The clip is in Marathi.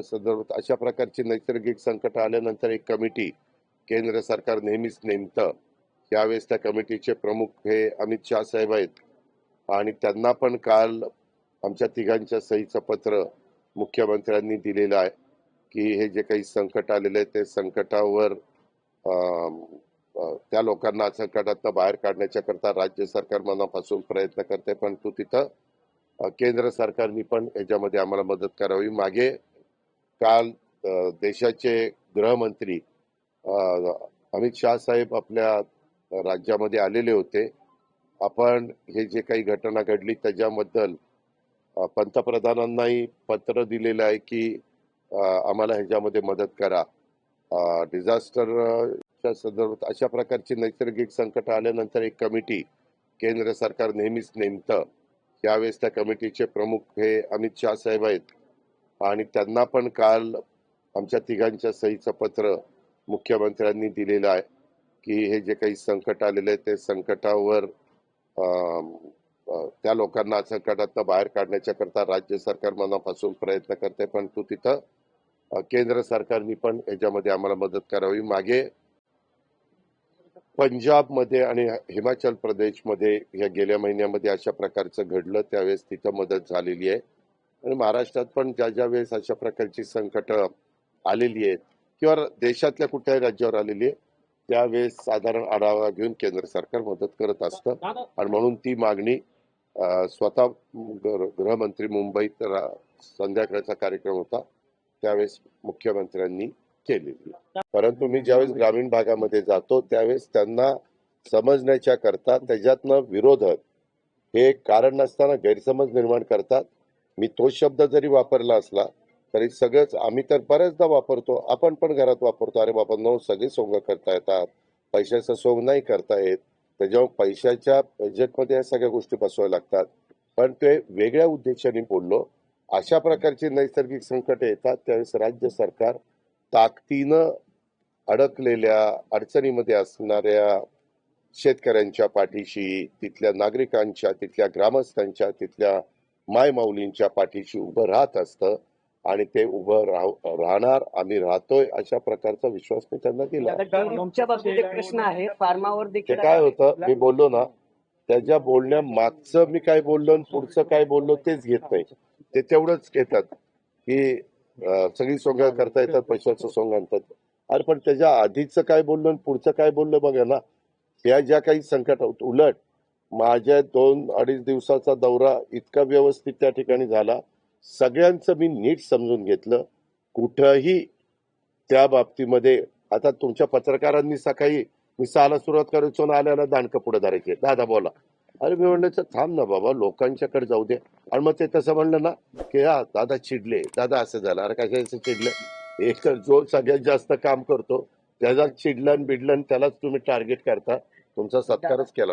च्या संदर्भात अशा प्रकारची नैसर्गिक संकट आल्यानंतर एक कमिटी केंद्र सरकार नेहमीच नेमतं. यावेळेस त्या कमिटीचे प्रमुख हे अमित शहा साहेब आहेत. आणि त्यांना पण काल आमच्या तिघांच्या सहीचं पत्र मुख्यमंत्र्यांनी दिलेलं आहे की हे जे काही संकट आलेलं आहे ते संकटावर अं, त्या लोकांना संकटातनं बाहेर काढण्याच्या करता राज्य सरकार मनापासून प्रयत्न करते. पण तू तिथं केंद्र सरकारनी पण याच्यामध्ये आम्हाला मदत करावी. मागे काल देशाचे गृहमंत्री अमित शाह साहेब आपल्या राज्यामध्ये आलेले होते. आपण हे जे काही घटना घडली त्याच्याबद्दल पंतप्रधानांनाही पत्र दिलेलं आहे की आम्हाला ह्याच्यामध्ये मदत करा. डिझास्टरच्या संदर्भात अशा प्रकारची नैसर्गिक संकट आल्यानंतर एक कमिटी केंद्र सरकार नेहमीच नेमतं. यावेळेस त्या कमिटीचे प्रमुख हे अमित शाह साहेब आहेत. आणि त्यांना पण काल आमच्या तिघांच्या सहीचं पत्र मुख्यमंत्र्यांनी दिलेलं आहे की हे जे काही संकट आलेलं आहे ते संकटावर अं, त्या लोकांना संकटातनं बाहेर काढण्याच्या करता राज्य सरकार मनापासून प्रयत्न करते पण तू तिथं केंद्र सरकारनी पण याच्यामध्ये आम्हाला मदत करावी. मागे पंजाबमध्ये आणि हिमाचल प्रदेशमध्ये या गेल्या महिन्यामध्ये अशा प्रकारचं घडलं त्यावेळेस तिथं मदत झालेली आहे. आणि महाराष्ट्रात पण ज्या ज्या वेळेस अशा प्रकारची संकट आलेली आहेत किंवा देशातल्या कुठल्याही राज्यावर आलेली आहे त्यावेळेस साधारण आढावा घेऊन केंद्र सरकार मदत करत असतं. आणि म्हणून ती मागणी स्वतः गृहमंत्री मुंबईत संध्याकाळचा कार्यक्रम होता त्यावेळेस मुख्यमंत्र्यांनी केलेली. परंतु मी ज्यावेळेस ग्रामीण भागामध्ये जातो त्यावेळेस त्यांना समजण्याच्या करता त्याच्यातनं विरोधक हे कारण नसताना गैरसमज निर्माण करतात मी तो शब्द जरी वापरला असला तरी सगळंच आम्ही तर बऱ्याचदा वापरतो. आपण पण घरात वापरतो. अरे बाबा नो सगळे सोंग करता येतात. पैशाचं सोंग नाही करता येत. त्याच्यावर पैशाच्या बजेटमध्ये या सगळ्या गोष्टी बसवाव्या लागतात. पण ते वेगळ्या उद्देशाने बोललो. अशा प्रकारची नैसर्गिक संकट येतात. त्यावेळेस राज्य सरकार ताकदीनं अडकलेल्या अडचणीमध्ये असणाऱ्या शेतकऱ्यांच्या पाठीशी तिथल्या नागरिकांच्या तिथल्या ग्रामस्थांच्या तिथल्या मायमाऊलींच्या पाठीशी उभं राहत असतं आणि ते उभं राह राहणार आम्ही राहतोय अशा प्रकारचा विश्वास मी त्यांना दिला. प्रश्न आहे फार्मावर ते देखील काय होतं मी बोललो ना त्याच्या बोलण्या मागचं मी काय बोललो आणि पुढचं काय बोललो तेच घेत नाही. ते तेवढंच घेतात की सगळी सोंग करता येतात पैशाचं सोंग आणतात. अरे पण त्याच्या आधीचं काय बोललो पुढचं काय बोललो बघा ना त्या ज्या काही संकट उलट माझ्या दोन अडीच दिवसाचा दौरा इतका व्यवस्थित त्या ठिकाणी झाला. सगळ्यांचं मी नीट समजून घेतलं. कुठंही त्या बाबतीमध्ये आता तुमच्या पत्रकारांनी सकाळी मी सहाला सुरुवात करायचो ना आल्याला दांडकं पुढे धरायचे. दादा बोला. अरे मी म्हणलं थांब ना बाबा लोकांच्याकडे जाऊ दे. आणि मग ते तसं म्हणलं ना की हा दादा चिडले. दादा असं झालं. अरे कशाचं चिडलं? एक तर जो सगळ्यात जास्त काम करतो त्याचा चिडलं आणि आणि त्यालाच तुम्ही टार्गेट करता. तुमचा सत्कारच केला.